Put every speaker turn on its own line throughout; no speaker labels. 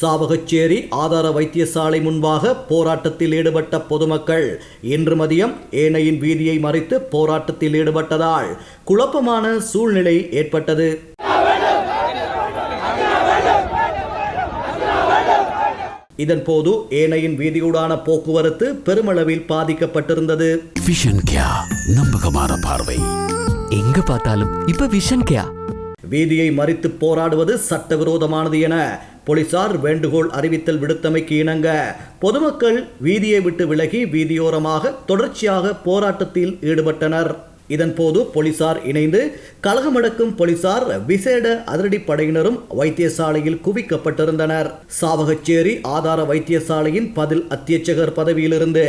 சாவகச்சேரி ஆதார வைத்தியசாலை முன்பாக போராட்டத்தில் ஈடுபட்ட பொதுமக்கள். இன்று மதியம் ஏனையின் வீதியை மறித்து போராட்டத்தில் ஈடுபட்டதால் குழப்பமான சூழ்நிலை ஏற்பட்டது. இதன்போது ஏனையின் வீதியூடான போக்குவரத்து பெருமளவில் பாதிக்கப்பட்டிருந்தது.
நம்பகமான பார்வை.
எங்க பார்த்தாலும் இப்ப விஷன் கேயா
வீதியை மறித்து போராடுவது சட்டவிரோதமானது என போலீசார் வேண்டுகோள் அறிவித்தல் விடுத்தமைக்கு இணங்க பொதுமக்கள் வீதியை விட்டு விலகி வீதியோரமாக தொடர்ச்சியாக போராட்டத்தில் ஈடுபட்டனர். இதன்போது போலீசார் இணைந்து கலகமடக்கும் போலீசார் விசேட அதிரடிப்படையினரும் வைத்தியசாலையில் குவிக்கப்பட்டிருந்தனர். சாவகச்சேரி ஆதார வைத்தியசாலையின் பதில் அத்தியட்சகர் பதவியிலிருந்து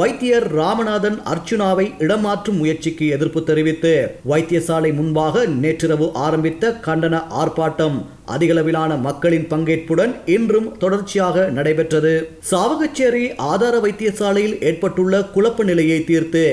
வைத்தியர் ராமநாதன் அர்ச்சுனாவை இடமாற்றும் முயற்சிக்கு எதிர்ப்பு தெரிவித்து வைத்தியசாலை முன்பாக நேற்றிரவு ஆரம்பித்த கண்டன ஆர்ப்பாட்டம் அதிகளவிலான மக்களின் பங்கேற்புடன் இன்றும் தொடர்ச்சியாக நடைபெற்றது. சாவகச்சேரி ஆதார வைத்தியசாலையில் ஏற்பட்டுள்ள குழப்ப நிலையை தீர்த்து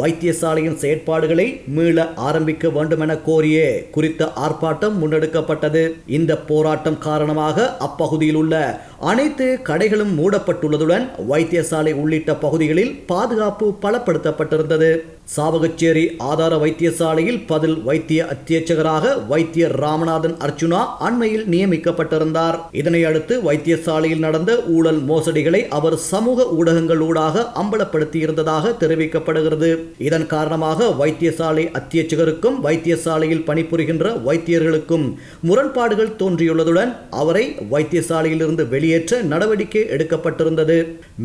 வைத்தியசாலையின் செயற்பாடுகளை மீள ஆரம்பிக்க வேண்டும் என கோரியே குறித்த ஆர்ப்பாட்டம் முன்னெடுக்கப்பட்டது. இந்த போராட்டம் காரணமாக அப்பகுதியில் உள்ள அனைத்து கடைகளும் மூடப்பட்டுள்ளதுடன் வைத்தியசாலை உள்ளிட்ட பகுதிகளில் பாதுகாப்பு பலப்படுத்தப்பட்டிருந்தது. சாவகச்சேரி ஆதார வைத்தியசாலையில் பதில் வைத்திய அத்தியட்சகராக வைத்தியர் ராமநாதன் அர்ச்சுனா அண்மையில் நியமிக்கப்பட்டிருந்தார். இதனை அடுத்து வைத்தியசாலையில் நடந்த ஊழல் மோசடிகளை அவர் சமூக ஊடகங்களூடாக அம்பலப்படுத்தியிருந்ததாக தெரிவிக்கப்படுகிறது. இதன் காரணமாக வைத்தியசாலை அத்தியட்சகருக்கும் வைத்தியசாலையில் பணிபுரிகின்ற வைத்தியர்களுக்கும் முரண்பாடுகள் தோன்றியுள்ளதுடன் அவரை வைத்தியசாலையில் இருந்து வெளியேற்ற நடவடிக்கை எடுக்கப்பட்டிருந்தது.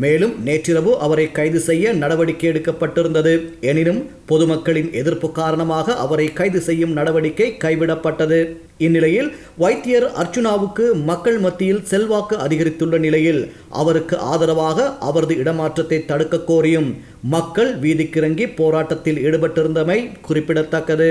மேலும் நேற்றிரவு அவரை கைது செய்ய நடவடிக்கை எடுக்கப்பட்டிருந்தது. எனினும் பொதுமக்களின் எதிர்ப்பு காரணமாக அவரை கைது செய்யும் நடவடிக்கை கைவிடப்பட்டது. இந்நிலையில் வைத்தியர் அர்ச்சுனாவுக்கு மக்கள் மத்தியில் செல்வாக்கு அதிகரித்துள்ள நிலையில் அவருக்கு ஆதரவாக அவரது இடமாற்றத்தை தடுக்க கோரியும் மக்கள் வீதிக்கிறங்கி போராட்டத்தில் ஈடுபட்டிருந்தமை குறிப்பிடத்தக்கது.